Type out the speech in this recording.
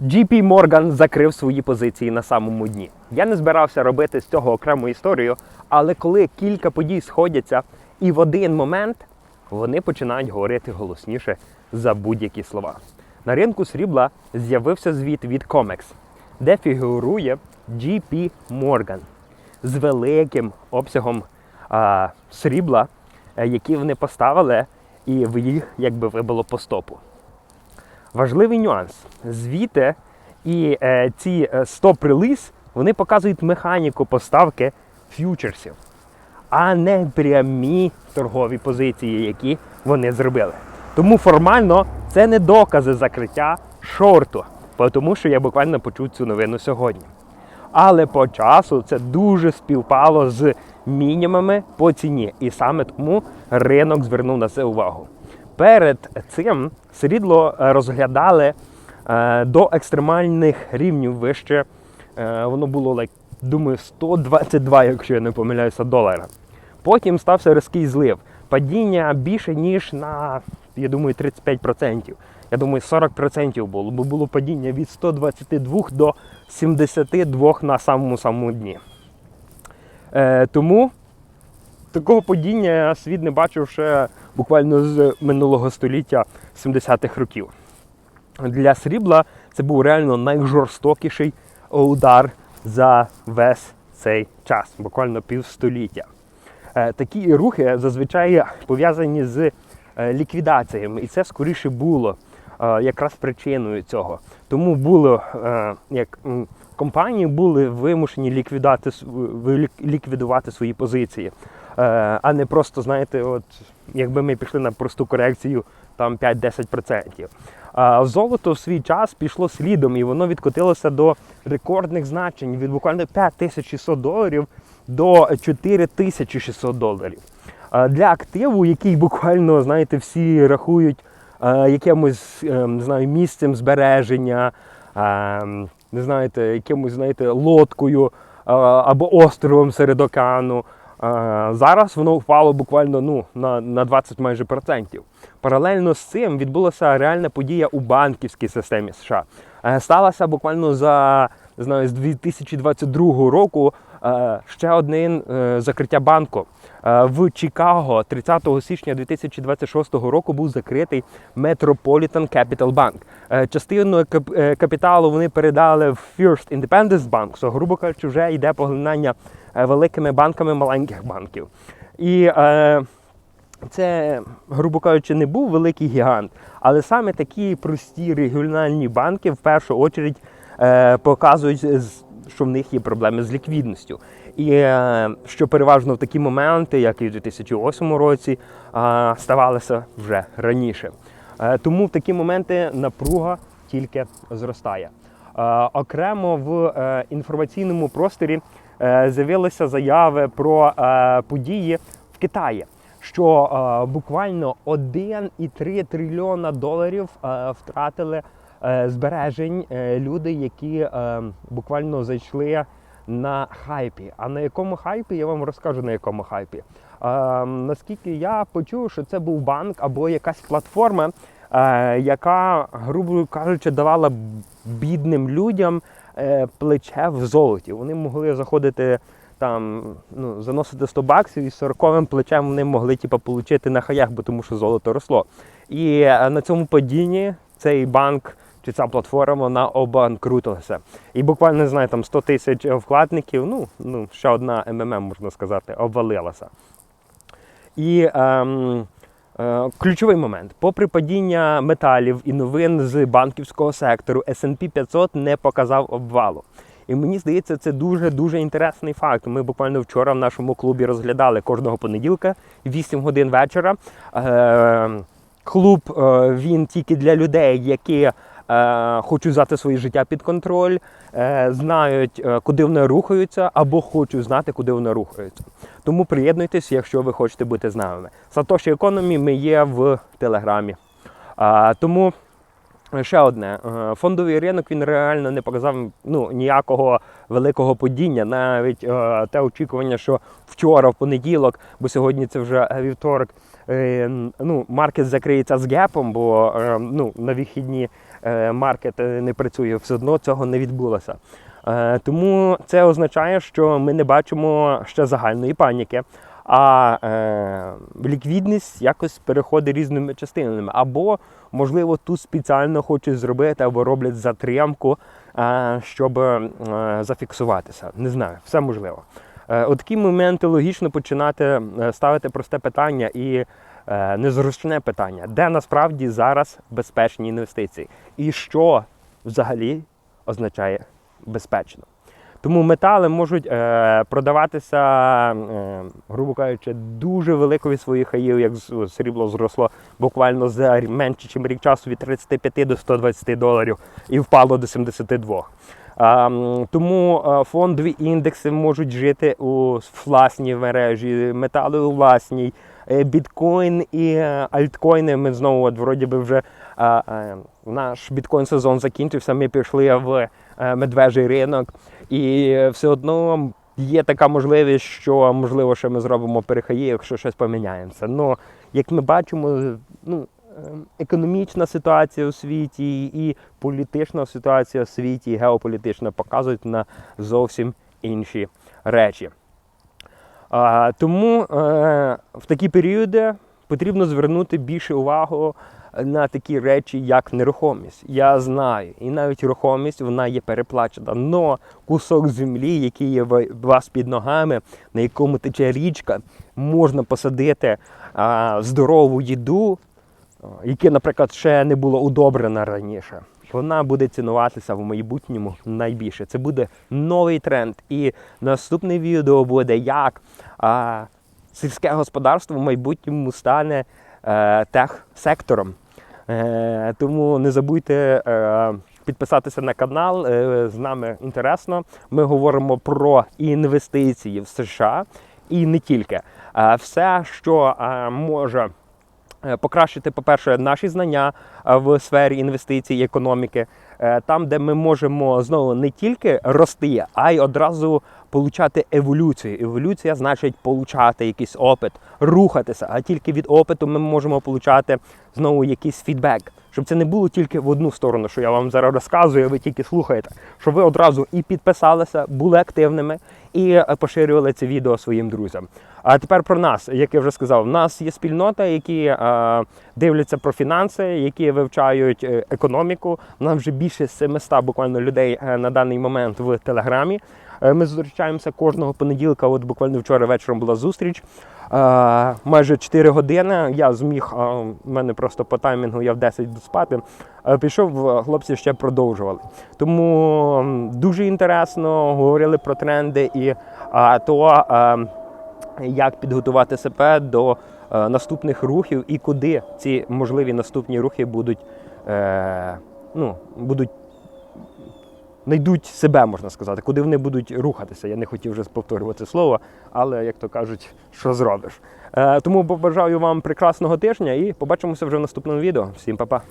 JP Morgan закрив свої позиції на самому дні. Я не збирався робити з цього окрему історію, але коли кілька подій сходяться, і в один момент вони починають говорити голосніше за будь-які слова. На ринку срібла з'явився звіт від COMEX, де фігурує JP Morgan з великим обсягом а, срібла, е, які вони поставили, і в їх якби вибило по стопу. Важливий нюанс. Звіти і е, ці е, стоп-реліз вони показують механіку поставки ф'ючерсів, а не прямі торгові позиції, які вони зробили. Тому формально це не докази закриття шорту, тому що я буквально почув цю новину сьогодні. Але по часу це дуже співпало з мінімумами по ціні, і саме тому ринок звернув на це увагу. Перед цим срідло е, розглядали е, до екстремальних рівнів вище. Е, воно було, думаю, 122, якщо я не помиляюся, долара. Потім стався різкий злив. Падіння більше, ніж на, я думаю, 35%. Я думаю, 40% було, бо було падіння від 122 до 72 на самому самому дні. Е, тому такого падіння світ не бачив ще буквально з минулого століття 70-х років. Для срібла це був реально найжорстокіший удар за весь цей час, буквально півстоліття. Е, Такі рухи зазвичай пов'язані з е, ліквідаціями, і це скоріше було е, якраз причиною цього. Тому було як компанії були вимушені ліквідувати свої позиції, а не просто, знаєте, от якби ми пішли на просту корекцію там 5-10%. А золото в свій час пішло слідом, і воно відкотилося до рекордних значень від буквально 5600 доларів до 4600 доларів. Для активу, який буквально, знаєте, всі рахують е, якимось е, не знаю, місцем збереження, е, не знаєте, якимось, знаєте, лодкою е, або островом серед океану. Е, Зараз воно впало буквально ну, на, на 20 майже процентів. Паралельно з цим відбулася реальна подія у банківській системі США. Е, Сталося буквально за знаю, з 2022 року е, ще одне закриття банку. В Чикаго 30 січня 2026 року був закритий Metropolitan Capital Bank. Частину кап- капіталу вони передали в First Independence Bank, so, грубо кажучи, вже йде поглинання великими банками маленьких банків. І е, це, грубо кажучи, не був великий гігант, але саме такі прості регіональні банки в першу очередь е, показують, що в них є проблеми з ліквідністю. І е, що переважно в такі моменти, як і в 2008 році, е, ставалося вже раніше. Е, тому в такі моменти напруга тільки зростає. Е, Окремо в е, інформаційному просторі е, з'явилися заяви про е, події в Китаї, що е, буквально 1,3 трильйона доларів е, втратили е, збережень е, люди, які е, буквально зайшли на хайпі. А на якому хайпі я вам розкажу на якому хайпі. Е, наскільки я почув, що це був банк або якась платформа, е, яка, грубо кажучи, давала бідним людям е, плече в золоті. Вони могли заходити там, ну, заносити 100 баксів і з 40 плечем вони могли типу, отримати на хаях, бо тому що золото росло. І е, на цьому падінні цей банк чи ця платформа вона обанкрутилася. І буквально не знаю, там 100 тисяч вкладників, ну, ну ще одна МММ, можна сказати, обвалилася. І ем, е, ключовий момент: попри падіння металів і новин з банківського сектору, S&P 500 не показав обвалу. І мені здається, це дуже дуже інтересний факт. Ми буквально вчора в нашому клубі розглядали кожного понеділка, 8 годин вечора. Е, клуб е, він тільки для людей, які е, хочуть взяти своє життя під контроль, е, знають, е, куди вони рухаються, або хочуть знати, куди вони рухаються. Тому приєднуйтесь, якщо ви хочете бути з нами. Сатоші Економі ми є в Телеграмі. Тому ще одне. Е, Фондовий ринок він реально не показав ну, ніякого великого падіння. Навіть е, те очікування, що вчора, в понеділок, бо сьогодні це вже вівторок, е, ну, маркет закриється з гепом, бо е, ну, на вихідні е, маркет е, не працює, все одно цього не відбулося. Е, Тому це означає, що ми не бачимо ще загальної паніки, а е, ліквідність якось переходить різними частинами. Або, можливо, тут спеціально хочуть зробити, або роблять затримку, е, щоб е, зафіксуватися. Не знаю, все можливо. Е, От такі моменти логічно починати е, ставити просте питання і е, незручне питання, де насправді зараз безпечні інвестиції, і що взагалі означає безпечно. Тому метали можуть е, продаватися, е, грубо кажучи, дуже великою своїх хаїв, як срібло зросло буквально за менше, ніж рік часу від 35 до 120 доларів і впало до 72. Тому е, фондові індекси можуть жити у власній мережі, метали у власній. Е, Біткоін і е, альткоїни. Ми знову, от, вроді би, вже наш біткоін сезон закінчився. Ми пішли в медвежий ринок, і все одно є така можливість, що можливо ще ми зробимо перехаї, якщо щось поміняємося. Ну, як ми бачимо, ну. Е, Економічна ситуація у світі і політична ситуація у світі, і геополітична показують на зовсім інші речі. Тому е, в такі періоди потрібно звернути більше увагу на такі речі, як нерухомість. Я знаю, і навіть рухомість вона є переплачена. Но кусок землі, який є в вас під ногами, на якому тече річка, можна посадити здорову їду, яке, наприклад, ще не було удобрена раніше. Вона буде цінуватися в майбутньому найбільше. Це буде новий тренд. І наступне відео буде, як а, сільське господарство в майбутньому стане е, тех-сектором. Е, тому не забудьте е, підписатися на канал. Е, з нами інтересно. Ми говоримо про інвестиції в США і не тільки. Е, все, що е, може покращити, по-перше, наші знання е, в сфері інвестицій економіки, е, там, де ми можемо знову не тільки рости, а й одразу получати еволюцію. Еволюція значить получати якийсь опит, рухатися. А тільки від опиту ми можемо получати знову якийсь фідбек. Щоб це не було тільки в одну сторону, що я вам зараз розказую, ви тільки слухаєте. Щоб ви одразу і підписалися, були активними і е, поширювали це відео своїм друзям. А тепер про нас, як я вже сказав, в нас є спільнота, які е, дивляться про фінанси, які вивчають е, економіку. У нас вже більше 700 буквально людей е, на даний момент в телеграмі. Ми зустрічаємося кожного понеділка. От буквально вчора вечором була зустріч. Майже 4 години. Я зміг, в мене просто по таймінгу я в 10 йду спати. Пішов, хлопці ще продовжували. Тому дуже інтересно говорили про тренди і то, е, як підготувати себе до е, наступних рухів і куди ці можливі наступні рухи будуть, е, ну, будуть знайдуть себе, можна сказати, куди вони будуть рухатися. Я не хотів вже повторювати слово, але як то кажуть, що зробиш. Е, тому побажаю вам прекрасного тижня і побачимося вже в наступному відео. Всім па-па!